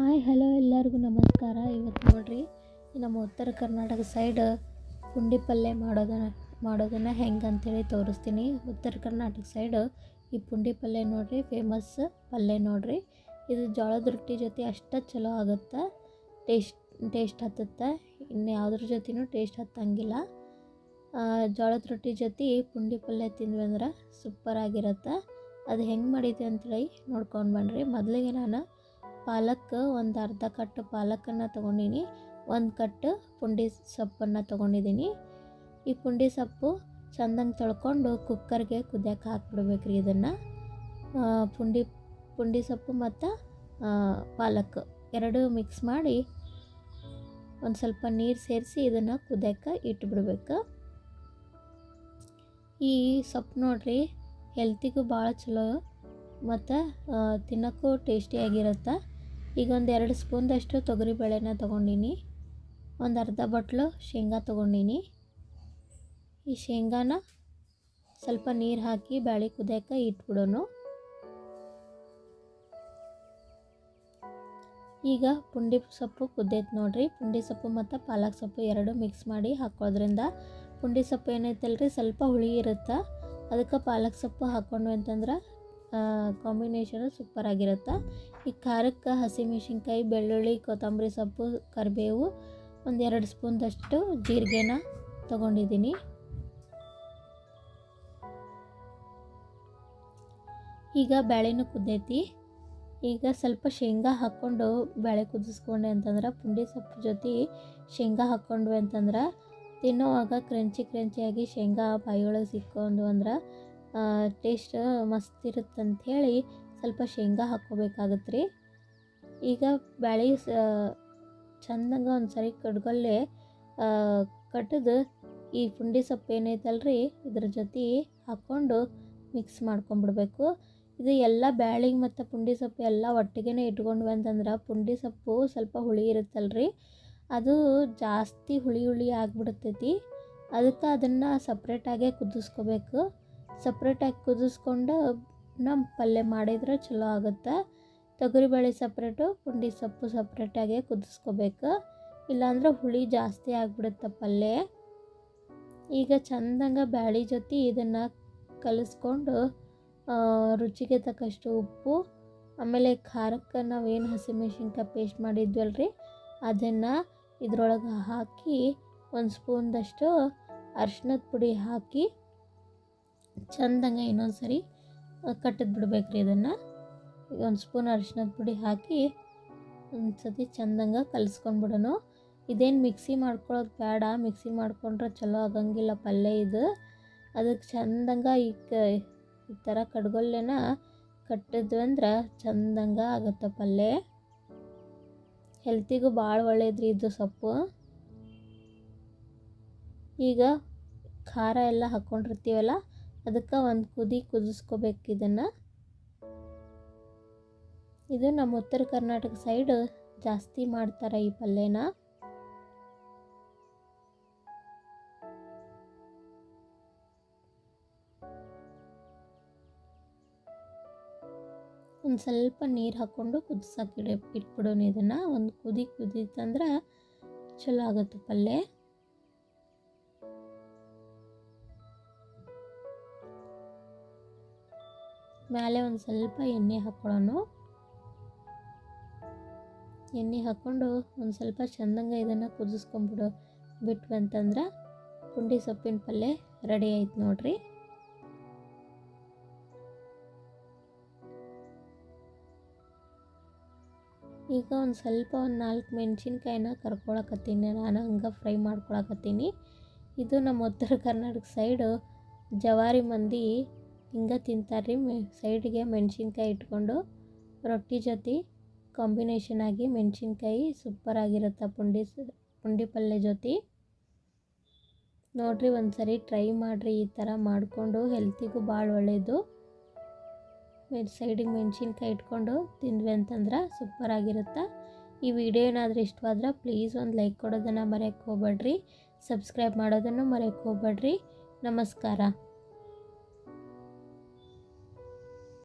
Hi, hello ಎಲ್ಲರಿಗೂ ನಮಸ್ಕಾರ. ಇವತ್ತು ನೋಡ್ರಿ, ನಮ್ಮ ಉತ್ತರ ಕರ್ನಾಟಕ ಸೈಡ್ ಪುಂಡಿ ಪಲ್ಯ ಮಾಡೋದನ್ನ ಮಾಡೋದನ್ನು ಹೆಂಗೆ ಅಂತೇಳಿ ತೋರಿಸ್ತೀನಿ. ಉತ್ತರ ಕರ್ನಾಟಕ ಸೈಡ್ ಈ ಪುಂಡಿ ಪಲ್ಯ ನೋಡ್ರಿ ಫೇಮಸ್ ಪಲ್ಯ ನೋಡ್ರಿ. ಇದು ಜೋಳದ ರೊಟ್ಟಿ ಜೊತೆ ಅಷ್ಟು ಚಲೋ ಆಗುತ್ತೆ ಟೇಸ್ಟ್ ಟೇಸ್ಟ್ ಹತ್ತುತ್ತೆ. ಇನ್ನು ಯಾವುದ್ರ ಜೊತೆನೂ ಟೇಸ್ಟ್ ಹತ್ತಂಗಿಲ್ಲ. ಜೋಳದ ರೊಟ್ಟಿ ಜೊತೆ ಪುಂಡಿ ಪಲ್ಯ ತಿಂದ್ವಿ ಅಂದ್ರೆ ಸೂಪರ್ ಆಗಿರುತ್ತೆ. ಅದು ಹೆಂಗೆ ಮಾಡಿದ್ವಿ ಅಂತೇಳಿ ನೋಡ್ಕೊಂಡು ಬನ್ನಿರಿ ಮೊದಲಿಗೆ ನಾನು ಪಾಲಕ್, ಒಂದು ಅರ್ಧ ಕಟ್ಟು ಪಾಲಕನ್ನು ತೊಗೊಂಡಿನಿ, ಒಂದು ಕಟ್ಟು ಪುಂಡಿ ಸೊಪ್ಪನ್ನು ತೊಗೊಂಡಿದ್ದೀನಿ ಈ ಪುಂಡಿ ಸೊಪ್ಪು ಚಂದಂಗೆ ತೊಳ್ಕೊಂಡು ಕುಕ್ಕರ್ಗೆ ಕುದಿಯಕ್ಕೆ ಹಾಕ್ಬಿಡ್ಬೇಕ್ರಿ ಇದನ್ನು. ಪುಂಡಿ ಪುಂಡಿ ಸೊಪ್ಪು ಮತ್ತು ಪಾಲಕ್ ಎರಡು ಮಿಕ್ಸ್ ಮಾಡಿ ಒಂದು ಸ್ವಲ್ಪ ನೀರು ಸೇರಿಸಿ ಇದನ್ನು ಕುದಿಯಕ್ಕೆ ಇಟ್ಬಿಡ್ಬೇಕು. ಈ ಸೊಪ್ಪು ನೋಡ್ರಿ ಹೆಲ್ತಿಗೂ ಭಾಳ ಚಲೋ ಮತ್ತು ತಿನ್ನೋಕ್ಕೂ ಟೇಸ್ಟಿಯಾಗಿರುತ್ತೆ ಈಗ ಒಂದು ಎರಡು ಸ್ಪೂನ್ದಷ್ಟು ತೊಗರಿಬೇಳೆನ ತೊಗೊಂಡಿನಿ. ಒಂದು ಅರ್ಧ ಬಟ್ಲು ಶೇಂಗಾ ತೊಗೊಂಡಿನಿ. ಈ ಶೇಂಗಾನ ಸ್ವಲ್ಪ ನೀರು ಹಾಕಿ ಬ್ಯಾಳಿ ಕುದಿಯೋಕೆ ಇಟ್ಬಿಡೋನು. ಈಗ ಪುಂಡಿ ಸೊಪ್ಪು ಕುದ್ದೈತೆ ನೋಡ್ರಿ. ಪುಂಡಿ ಸೊಪ್ಪು ಮತ್ತು ಪಾಲಕ್ ಸೊಪ್ಪು ಎರಡು ಮಿಕ್ಸ್ ಮಾಡಿ ಹಾಕೋದ್ರಿಂದ ಪುಂಡಿ ಸೊಪ್ಪು ಏನೈತಲ್ರಿ? ಸ್ವಲ್ಪ ಹುಳಿ ಇರುತ್ತೆ. ಅದಕ್ಕೆ ಪಾಲಕ್ ಸೊಪ್ಪು ಹಾಕ್ಕೊಂಡ್ವಿ ಅಂತಂದ್ರೆ ಕಾಂಬಿನೇಷನು ಸೂಪರ್ ಆಗಿರುತ್ತೆ? ಈ ಖಾರಕ್ಕೆ, ಹಸಿಮೆಣ್ಸಿನ್ಕಾಯಿ, ಬೆಳ್ಳುಳ್ಳಿ, ಕೊತ್ತಂಬರಿ ಸೊಪ್ಪು, ಕರಿಬೇವು ಒಂದು ಎರಡು ಸ್ಪೂನ್ದಷ್ಟು ಜೀರಿಗೆನ ತಗೊಂಡಿದ್ದೀನಿ. ಈಗ ಬೇಳೆನೂ ಕುದ್ದೈತಿ. ಈಗ ಸ್ವಲ್ಪ ಶೇಂಗಾ ಹಾಕ್ಕೊಂಡು ಬೇಳೆ ಕುದಿಸ್ಕೊಂಡೆ ಅಂತಂದ್ರೆ, ಪುಂಡಿ ಸೊಪ್ಪು ಜೊತೆ ಶೇಂಗಾ ಹಾಕ್ಕೊಂಡ್ವಿ ಅಂತಂದ್ರೆ, ತಿನ್ನೋವಾಗ ಕ್ರಂಚಿ ಕ್ರಂಚಿಯಾಗಿ ಶೇಂಗಾ ಬಾಯಿಯೊಳಗೆ ಸಿಕ್ಕೊಂಡು ಅಂದ್ರೆ ಟೇಸ್ಟ್ ಮಸ್ತ್ ಇರುತ್ತೆ ಅಂಥೇಳಿ ಸ್ವಲ್ಪ ಶೇಂಗಾ ಹಾಕ್ಕೋಬೇಕಾಗತ್ತೆ ರೀ ಈಗ ಬ್ಯಾಳೆ ಚಂದಂಗೆ ಒಂದು ಸರಿ ಕಡ್ಗೊಲ್ಲೆ ಕಟ್ಟದು ಈ ಪುಂಡಿ ಸೊಪ್ಪು ಏನೈತಲ್ರಿ ಇದ್ರ ಜೊತೆ ಹಾಕ್ಕೊಂಡು ಮಿಕ್ಸ್ ಮಾಡ್ಕೊಂಡ್ಬಿಡ್ಬೇಕು ಇದು ಎಲ್ಲ ಬ್ಯಾಳಿಗೆ ಮತ್ತು ಪುಂಡಿ ಸೊಪ್ಪು ಎಲ್ಲ ಒಟ್ಟಿಗೆ ಇಟ್ಕೊಂಡ್ವಿ ಅಂತಂದ್ರೆ ಪುಂಡಿ ಸೊಪ್ಪು ಸ್ವಲ್ಪ ಹುಳಿ ಇರುತ್ತಲ್ರಿ. ಅದು ಜಾಸ್ತಿ ಹುಳಿ ಹುಳಿ ಆಗಿಬಿಡ್ತೈತಿ. ಅದಕ್ಕೆ ಅದನ್ನು ಸಪ್ರೇಟಾಗೆ ಕುದಿಸ್ಕೋಬೇಕು. ಸಪ್ರೇಟಾಗಿ ಕುದಿಸ್ಕೊಂಡು ನಮ್ಮ ಪಲ್ಯ ಮಾಡಿದ್ರೆ ಚಲೋ ಆಗುತ್ತೆ. ತೊಗರಿಬೇಳೆ ಸಪ್ರೇಟು, ಪುಂಡಿ ಸೊಪ್ಪು ಸಪ್ರೇಟಾಗೆ ಕುದಿಸ್ಕೋಬೇಕು. ಇಲ್ಲಾಂದ್ರೆ ಹುಳಿ ಜಾಸ್ತಿ ಆಗಿಬಿಡುತ್ತೆ ಪಲ್ಯ. ಈಗ ಚಂದಂಗೆ ಬ್ಯಾಳಿ ಜೊತೆ ಇದನ್ನು ಕಲಿಸ್ಕೊಂಡು ರುಚಿಗೆ ತಕ್ಕಷ್ಟು ಉಪ್ಪು, ಆಮೇಲೆ ಖಾರಕ್ಕೆ ನಾವೇನು ಹಸಿಮೆಣ್ಸಿನ್ಕಾಯಿ ಪೇಸ್ಟ್ ಮಾಡಿದ್ವಲ್ರಿ, ಅದನ್ನು ಇದ್ರೊಳಗೆ ಹಾಕಿ ಒಂದು ಸ್ಪೂನ್ದಷ್ಟು ಅರ್ಶಿನದ ಪುಡಿ ಹಾಕಿ ಚಂದಂಗೆ ಇನ್ನೊಂದು ಸರಿ ಕಟ್ಟಿದ್ ಬಿಡ್ಬೇಕ್ರಿ ಇದನ್ನು. ಒಂದು ಸ್ಪೂನ್ ಅರಿಶಿನದ ಪುಡಿ ಹಾಕಿ ಒಂದು ಸತಿ ಚಂದಂಗೆ ಕಲಿಸ್ಕೊಂಡ್ಬಿಡೋನು ಇದೇನು ಮಿಕ್ಸಿ ಮಾಡ್ಕೊಳ್ಳೋದು ಬೇಡ ಮಿಕ್ಸಿ ಮಾಡ್ಕೊಂಡ್ರೆ ಚಲೋ ಆಗಂಗಿಲ್ಲ ಪಲ್ಯ ಇದು. ಅದಕ್ಕೆ ಚಂದಂಗೆ ಈ ಕ, ಈ ಥರ ಕಡ್ಗೊಲ್ಲೆನ ಕಟ್ಟಿದ್ವಿ ಅಂದ್ರೆ ಚಂದಂಗೆ ಆಗುತ್ತೆ ಪಲ್ಯ. ಹೆಲ್ತಿಗೂ ಭಾಳ ಒಳ್ಳೇದ್ರಿ ಇದು ಸೊಪ್ಪು. ಈಗ ಖಾರ ಎಲ್ಲ ಹಾಕ್ಕೊಂಡಿರ್ತೀವಲ್ಲ ಅದಕ್ಕೆ ಒಂದು ಕುದಿ ಕುದಿಸ್ಕೋಬೇಕು ಇದನ್ನು. ಇದು ನಮ್ಮ ಉತ್ತರ ಕರ್ನಾಟಕ ಸೈಡ್ ಜಾಸ್ತಿ ಮಾಡ್ತಾರೆ ಈ ಪಲ್ಯನ. ಒಂದು ಸ್ವಲ್ಪ ನೀರು ಹಾಕ್ಕೊಂಡು ಕುದಿಸೋಕೆ ಇಟ್ಬಿಡೋಣ ಇದನ್ನು. ಒಂದು ಕುದಿ ಕುದೀತಂದ್ರೆ ಚಲೋ ಆಗುತ್ತೆ ಪಲ್ಯ. ಮೇಲೆ ಒಂದು ಸ್ವಲ್ಪ ಎಣ್ಣೆ ಹಾಕ್ಕೊಳ್ಳೋಣ. ಎಣ್ಣೆ ಹಾಕ್ಕೊಂಡು ಒಂದು ಸ್ವಲ್ಪ ಚಂದಂಗೆ ಇದನ್ನು ಕುದಿಸ್ಕೊಂಬಿಡು. ಬಿಟ್ವಿ ಅಂತಂದ್ರೆ ಪುಂಡಿ ಸೊಪ್ಪಿನ ಪಲ್ಯ ರೆಡಿ ಆಯ್ತು ನೋಡ್ರಿ. ಈಗ ಒಂದು ಸ್ವಲ್ಪ ಒಂದು ನಾಲ್ಕು ಮೆಣಸಿನ್ಕಾಯಿನ ಕರ್ಕೊಳಕತ್ತೀನಿ. ನಾನು ಹಂಗೆ ಫ್ರೈ ಮಾಡ್ಕೊಳಕತ್ತೀನಿ. ಇದು ನಮ್ಮ ಉತ್ತರ ಕರ್ನಾಟಕ ಸೈಡು ಜವಾರಿ ಮಂದಿ ಹಿಂಗೆ ತಿಂತಾರೆ ರೀ ಸೈಡ್ಗೆ ಮೆಣಸಿನ್ಕಾಯಿ ಇಟ್ಕೊಂಡು ರೊಟ್ಟಿ ಜೊತೆ ಕಾಂಬಿನೇಷನ್ ಆಗಿ ಮೆಣಸಿನ್ಕಾಯಿ ಸೂಪರ್ ಆಗಿರುತ್ತೆ ಪುಂಡಿ ಪುಂಡಿ ಪಲ್ಯ ಜೊತೆ. ನೋಡಿರಿ ಒಂದು ಸರಿ ಟ್ರೈ ಮಾಡಿರಿ ಈ ಥರ ಮಾಡಿಕೊಂಡು ಹೆಲ್ತಿಗೂ ಭಾಳ ಒಳ್ಳೆಯದು ಸೈಡಿಗೆ ಮೆಣಸಿನ್ಕಾಯಿ ಇಟ್ಕೊಂಡು ತಿಂದ್ವಿ ಅಂತಂದ್ರೆ ಸೂಪರ್ ಆಗಿರುತ್ತೆ. ಈ ವಿಡಿಯೋ ಏನಾದರೂ ಇಷ್ಟವಾದ್ರೆ ಪ್ಲೀಸ್ ಒಂದು ಲೈಕ್ ಕೊಡೋದನ್ನು ಮರೆಯೋಕ್ಕೆ ಹೋಗ್ಬೇಡ್ರಿ ಸಬ್ಸ್ಕ್ರೈಬ್ ಮಾಡೋದನ್ನು ಮರೆಯೋಕ್ಕೆ ಹೋಗ್ಬೇಡ್ರಿ ನಮಸ್ಕಾರ.